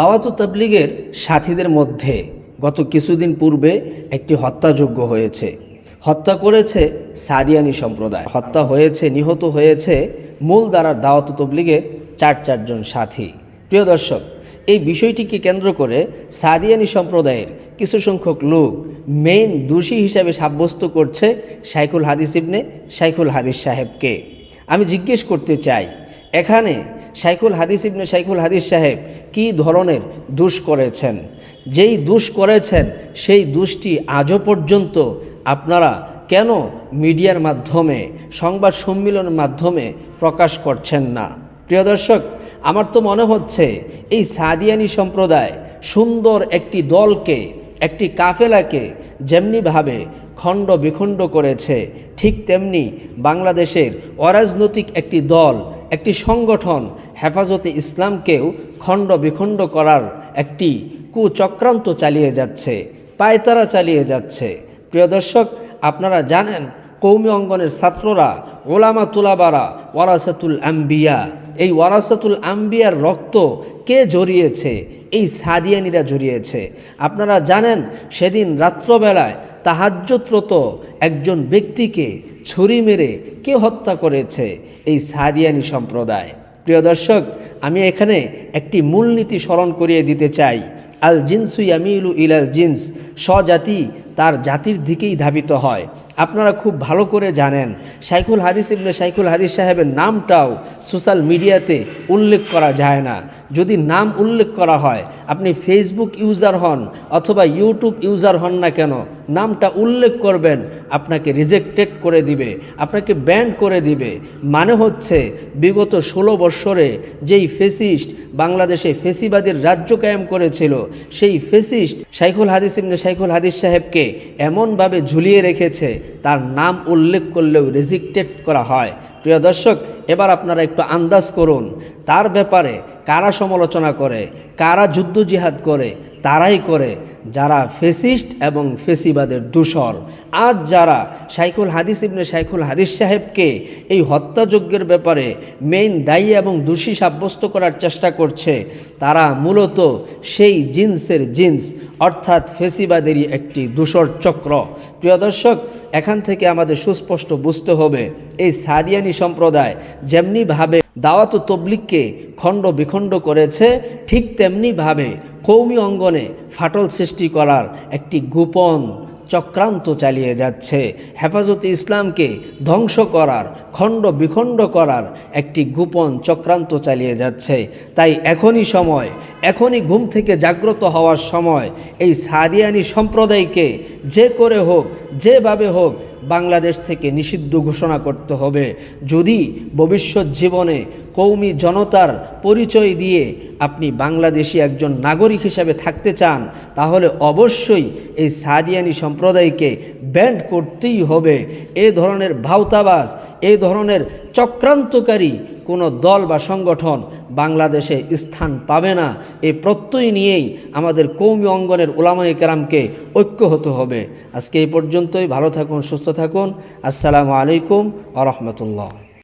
দাওয়াত তাবলিগের সাথীদের মধ্যে গত কিছুদিন পূর্বে একটি হত্যাযোগ্য হয়েছে। হত্যা করেছে সাদিয়ানি সম্প্রদায়। হত্যা হয়েছে, নিহত হয়েছে মূল দ্বারার দাওয়াত তবলিগের চার চারজন সাথী। প্রিয় দর্শক, এই বিষয়টিকে কেন্দ্র করে সাদিয়ানি সম্প্রদায়ের কিছু সংখ্যক লোক মেইন দোষী হিসাবে সাব্যস্ত করছে শাইখুল হাদিস ইবনে শাইখুল হাদিস সাহেবকে। আমি জিজ্ঞেস করতে চাই এখানে শাইখুল হাদিস ইবনে শাইখুল হাদিস সাহেব কি ধরনের দোষ করেছেন? যেই দোষ করেছেন, সেই দোষটি আজও পর্যন্ত আপনারা কেন মিডিয়ার মাধ্যমে, সংবাদ সম্মেলনের মাধ্যমে প্রকাশ করছেন না? প্রিয় দর্শক, আমার তো মনে হচ্ছে এই সাদিয়ানি সম্প্রদায় সুন্দর একটি দলকে, একটি কাফেলাকে যেমনিভাবে খণ্ড বিখণ্ড করেছে। ঠিক তেমনি বাংলাদেশের অরাজনৈতিক একটি দল, একটি সংগঠন হেফাজতে ইসলামকেও খণ্ড বিখণ্ড করার একটি কুচক্রান্ত চালিয়ে যাচ্ছে, পায়তারা চালিয়ে যাচ্ছে। প্রিয় দর্শক, আপনারা জানেন কৌমি অঙ্গনের ছাত্ররা ওলামা তুলাবারা ওয়ারাসাতুল আম্বিয়া। এই ওয়ারাসাতুল আম্বিয়ার রক্ত কে জড়িয়েছে? এই সাদিয়ানিরা জড়িয়েছে। আপনারা জানেন, সেদিন রাত্রবেলায় তাহাজ্যত্রত একজন ব্যক্তিকে ছুরি মেরে কে হত্যা করেছে? এই সাদিয়ানি সম্প্রদায়। প্রিয় দর্শক, আমি এখানে একটি মূলনীতি স্মরণ করিয়ে দিতে চাই। আল জিন্সু ইয়ামিলু ইলাল জিন্স, স্বজাতি তার জাতির দিকেই ধাবিত হয়। আপনারা খুব ভালো করে জানেন, শাইখুল হাদিস ইবনে শাইখুল হাদিস সাহেবের নামটাও সোশ্যাল মিডিয়াতে উল্লেখ করা যায় না। যদি নাম উল্লেখ করা হয়, আপনি ফেসবুক ইউজার হন অথবা ইউটিউব ইউজার হন না কেন, নামটা উল্লেখ করবেন, আপনাকে রিজেক্টেড করে দিবে, আপনাকে ব্যান্ড করে দিবে। মানে হচ্ছে, বিগত ষোলো বৎসরে যেই ফেসিস্ট বাংলাদেশে ফেসিবাদের রাজ্য কায়েম করেছিল সেই ফেসিস্ট শাইখুল হাদিস ইবনে শাইখুল হাদিস সাহেবকে এমনভাবে ঝুলিয়ে রেখেছে, তার নাম উল্লেখ করলেও রেজিক্টেড করা হয়। প্রিয় দর্শক, এবার আপনারা একটু আন্দাজ করুন, তার ব্যাপারে কারা সমালোচনা করে, কারা যুদ্ধ জিহাদ করে, তারাই করে যারা ফেসিস্ট এবং ফেসিবাদের দূষর, আজ যারা শাইখুল হাদিস ইবনে শাইখুল হাদিস সাহেবকে এই হত্যাযজ্ঞের ব্যাপারে মেইন দায়ী এবং দোষী সাব্যস্ত করার চেষ্টা করছে, তারা মূলত সেই জিন্সের জিন্স, অর্থাৎ ফেসিবাদেরই একটি দূষর চক্র। প্রিয় দর্শক, এখান থেকে আমাদের সুস্পষ্ট বুঝতে হবে, এই সাদিয়ানি সম্প্রদায় যেমনিভাবে দাওয়াত তবলিককে খণ্ড বিখণ্ড করেছে, ঠিক তেমনিভাবে কৌমি অঙ্গনে ফাটল সৃষ্টি করার একটি গোপন চক্রান্ত চালিয়ে যাচ্ছে। হেফাজতে ইসলামকে ধ্বংস করার, খণ্ড বিখণ্ড করার একটি গোপন চক্রান্ত চালিয়ে যাচ্ছে। তাই এখনই সময়, এখনই ঘুম থেকে জাগ্রত হওয়ার সময় এই সাদিয়ানি সম্প্রদায়কে যে করে হোক যেভাবে হোক বাংলাদেশ থেকে নিষিদ্ধ ঘোষণা করতে হবে। যদি ভবিষ্যৎ জীবনে কৌমি জনতার পরিচয় দিয়ে আপনি বাংলাদেশি একজন নাগরিক হিসাবে থাকতে চান, তাহলে অবশ্যই এই সাদিয়ানি সম্প্রদায়কে ব্যান্ড করতেই হবে। এ ধরনের ভাওতাবাস এই ধরনের চক্রান্তকারী কোনো দল বা সংগঠন বাংলাদেশে স্থান পাবে না এই প্রত্যয় নিয়েই আমাদের কৌমি অঙ্গনের ওলামাই কেরামকে ঐক্য হতে হবে। আজকে এই পর্যন্তই, ভালো থাকুন, সুস্থ থাকুন। আসসালামু আলাইকুম আ রহমতুল্লাহ।